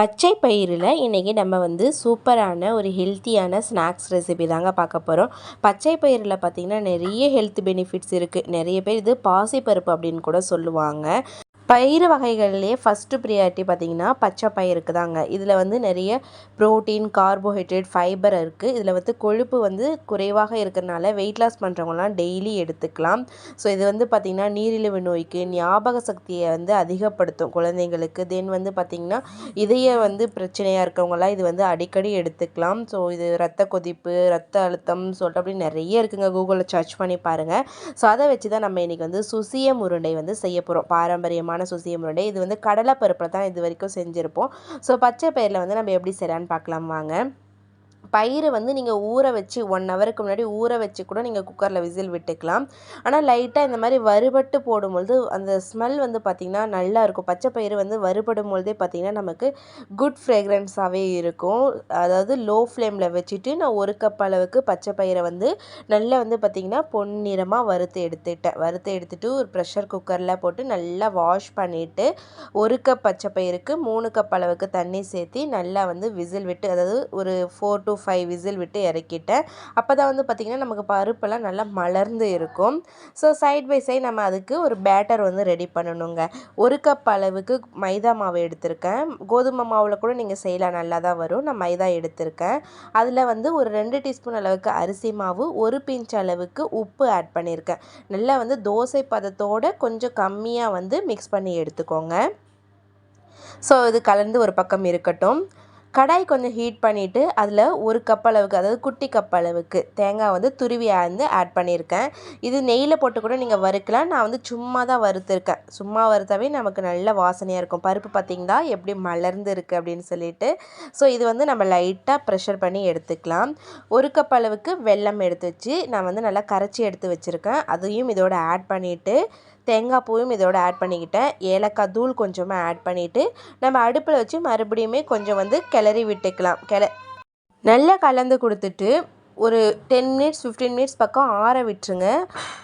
பச்சை பயிரில் இன்றைக்கி நம்ம வந்து சூப்பரான ஒரு ஹெல்த்தியான ஸ்நாக்ஸ் ரெசிபி தாங்க பார்க்க போகிறோம் பச்சை பயிரில் பார்த்திங்கன்னா நிறைய ஹெல்த் பெனிஃபிட்ஸ் இருக்குது நிறைய பேர் இது பாசிப்பருப்பு அப்படின்னு கூட சொல்லுவாங்க. பயிறு வகைகள்லேயே ஃபஸ்ட்டு ப்ரியாரிட்டி பார்த்திங்கன்னா பச்சை பயிருக்கு தாங்க. இதில் வந்து நிறைய ப்ரோட்டீன் கார்போஹைட்ரேட் ஃபைபர் இருக்குது இதில் வந்து கொழுப்பு வந்து குறைவாக இருக்கிறனால வெயிட் லாஸ் பண்ணுறவங்களாம் டெய்லி எடுத்துக்கலாம். ஸோ இது வந்து பார்த்திங்கன்னா நீரிழிவு நோய்க்கு ஞாபக சக்தியை வந்து அதிகப்படுத்தும் குழந்தைங்களுக்கு. தென் வந்து பார்த்திங்கன்னா இதய வந்து பிரச்சனையாக இருக்கவங்களாம் இது வந்து அடிக்கடி எடுத்துக்கலாம். ஸோ இது ரத்த கொதிப்பு ரத்த அழுத்தம் சொல்லிட்டு அப்படி நிறைய இருக்குங்க. கூகுளில் சர்ச் பண்ணி பாருங்கள் ஸோ அதை வச்சு தான் நம்ம இன்றைக்கி வந்து சுசிய உருண்டை வந்து செய்ய போகிறோம் பாரம்பரியமான சுவையான சுசியம் உருண்டை இது வந்து கடலைப்பருப்பில் தான் இது வரைக்கும் செஞ்சுருப்போம். ஸோ பச்சை பயிரில் வந்து நம்ம எப்படி செய்யலான்னு பார்க்கலாம் வாங்க. பயிரை வந்து நீங்கள் ஊற வச்சு ஒன் ஹவருக்கு முன்னாடி ஊற வச்சு கூட நீங்கள் குக்கரில் விசில் விட்டுக்கலாம். ஆனால் லைட்டாக இந்த மாதிரி வறுபட்டு போடும்பொழுது அந்த ஸ்மெல் வந்து பார்த்திங்கன்னா நல்லாயிருக்கும் பச்சை பயிறு வந்து வறுபடும் பொழுதே பார்த்திங்கன்னா நமக்கு குட் ஃப்ரேக்ரன்ஸாகவே இருக்கும். அதாவது லோ ஃப்ளேமில் வச்சுட்டு நான் ஒரு கப் அளவுக்கு பச்சை பயிரை வந்து நல்லா வந்து பார்த்திங்கன்னா பொன்னிறமாக வறுத்து எடுத்துட்டேன். வறுத்து எடுத்துகிட்டு ஒரு ப்ரெஷர் குக்கரில் போட்டு நல்லா வாஷ் பண்ணிவிட்டு ஒரு கப் பச்சை பயிருக்கு மூணு கப் அளவுக்கு தண்ணி சேர்த்து நல்லா வந்து விசில் விட்டு அதாவது ஒரு ஃபோர் டு ஃபைவ் விசில் விட்டு இறக்கிட்டேன் அப்போ தான் வந்து பார்த்திங்கன்னா நமக்கு பருப்பெல்லாம் நல்லா மலர்ந்து இருக்கும். ஸோ சைட் பை சைட் நம்ம அதுக்கு ஒரு பேட்டர் வந்து ரெடி பண்ணணுங்க. ஒரு கப் அளவுக்கு மைதா மாவு எடுத்திருக்கேன். கோதுமை மாவில் கூட நீங்கள் செய்யலாம் நல்லா தான் வரும். நான் மைதா எடுத்திருக்கேன். அதில் வந்து ஒரு ரெண்டு டீஸ்பூன் அளவுக்கு அரிசி மாவு ஒரு பிஞ்ச் அளவுக்கு உப்பு ஆட் பண்ணியிருக்கேன் நல்லா வந்து தோசை பதத்தோடு கொஞ்சம் கம்மியாக வந்து மிக்ஸ் பண்ணி எடுத்துக்கோங்க. ஸோ இது கலந்து ஒரு பக்கம் இருக்கட்டும். கடாய் கொஞ்சம் ஹீட் பண்ணிவிட்டு அதில் ஒரு கப் அளவுக்கு அதாவது குட்டி கப் அளவுக்கு தேங்காய் வந்து துருவி வந்து ஆட் பண்ணியிருக்கேன். இது நெய்யில் போட்டு கூட நீங்கள் வறுக்கலாம். நான் வந்து சும்மா தான் வறுத்துருக்கேன். சும்மா வறுத்தாவே நமக்கு நல்ல வாசனையாக இருக்கும். பருப்பு பார்த்திங்களா எப்படி மலர்ந்து இருக்குது அப்படின்னு சொல்லிட்டு. ஸோ இது வந்து நம்ம லைட்டாக ப்ரெஷர் பண்ணி எடுத்துக்கலாம். ஒரு கப் அளவுக்கு வெல்லம் எடுத்து வச்சு நான் வந்து நல்லா கரைச்சி எடுத்து வச்சுருக்கேன். அதையும் இதோட ஆட் பண்ணிவிட்டு தேங்காய் பூவும் இதோட ஆட் பண்ணிக்கிட்டேன். ஏலக்காய் தூள் கொஞ்சமாக ஆட் பண்ணிவிட்டு நம்ம அடுப்பில் வச்சு மறுபடியுமே கொஞ்சம் வந்து கிளறி விட்டுக்கலாம். கிள நல்லா கலந்து கொடுத்துட்டு ஒரு டென் மினிட்ஸ் ஃபிஃப்டீன் மினிட்ஸ் பக்கம் ஆற விட்டுருங்க.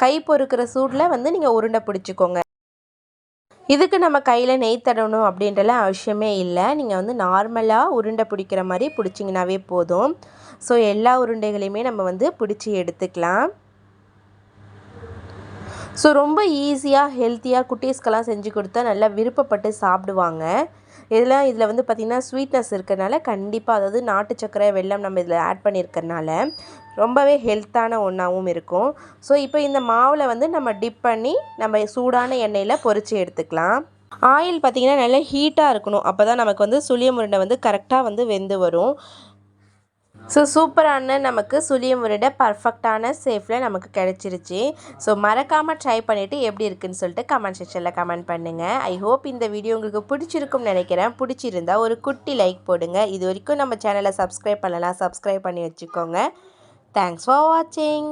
கை பொறுக்கிற சூடில் வந்து நீங்கள் உருண்டை பிடிச்சிக்கோங்க. இதுக்கு நம்ம கையில் நெய் தடணும் அப்படின்றலாம் அவசியமே இல்லை. நீங்கள் வந்து நார்மலாக உருண்டை பிடிக்கிற மாதிரி பிடிச்சிங்கனாவே போதும். ஸோ எல்லா உருண்டைகளையுமே நம்ம வந்து பிடிச்சி எடுத்துக்கலாம். ஸோ ரொம்ப ஈஸியாக ஹெல்த்தியாக குட்டீஸ்க்கெல்லாம் செஞ்சு கொடுத்தா நல்லா விருப்பப்பட்டு சாப்பிடுவாங்க. இதெல்லாம் இதில் வந்து பார்த்திங்கன்னா ஸ்வீட்னஸ் இருக்கிறனால கண்டிப்பாக அதாவது நாட்டு சக்கரை வெள்ளம் நம்ம இதில் ஆட் பண்ணியிருக்கறனால ரொம்பவே ஹெல்த்தான ஒன்றாகவும் இருக்கும். ஸோ இப்போ இந்த மாவில் வந்து நம்ம டிப் பண்ணி நம்ம சூடான எண்ணெயில் பொறிச்சு எடுத்துக்கலாம். ஆயில் பார்த்திங்கன்னா நல்லா ஹீட்டாக இருக்கணும். அப்போ தான் நமக்கு வந்து சுளிய முருண்டை வந்து கரெக்டாக வந்து வெந்து வரும். ஸோ சூப்பரான நமக்கு சுழியம் உருடை பர்ஃபெக்டான சேஃபில் நமக்கு கிடச்சிருச்சு. ஸோ மறக்காமல் ட்ரை பண்ணிவிட்டு எப்படி இருக்குன்னு சொல்லிட்டு கமெண்ட் செக்ஷனில் கமெண்ட் பண்ணுங்கள் ஐ ஹோப் இந்த வீடியோ உங்களுக்கு பிடிச்சிருக்கும்னு நினைக்கிறேன். பிடிச்சிருந்தா ஒரு குட்டி லைக் போடுங்க. இது வரைக்கும் நம்ம சேனலை சப்ஸ்கிரைப் பண்ணலாம் சப்ஸ்கிரைப் பண்ணி வச்சுக்கோங்க. தேங்க்ஸ் ஃபார் வாட்சிங்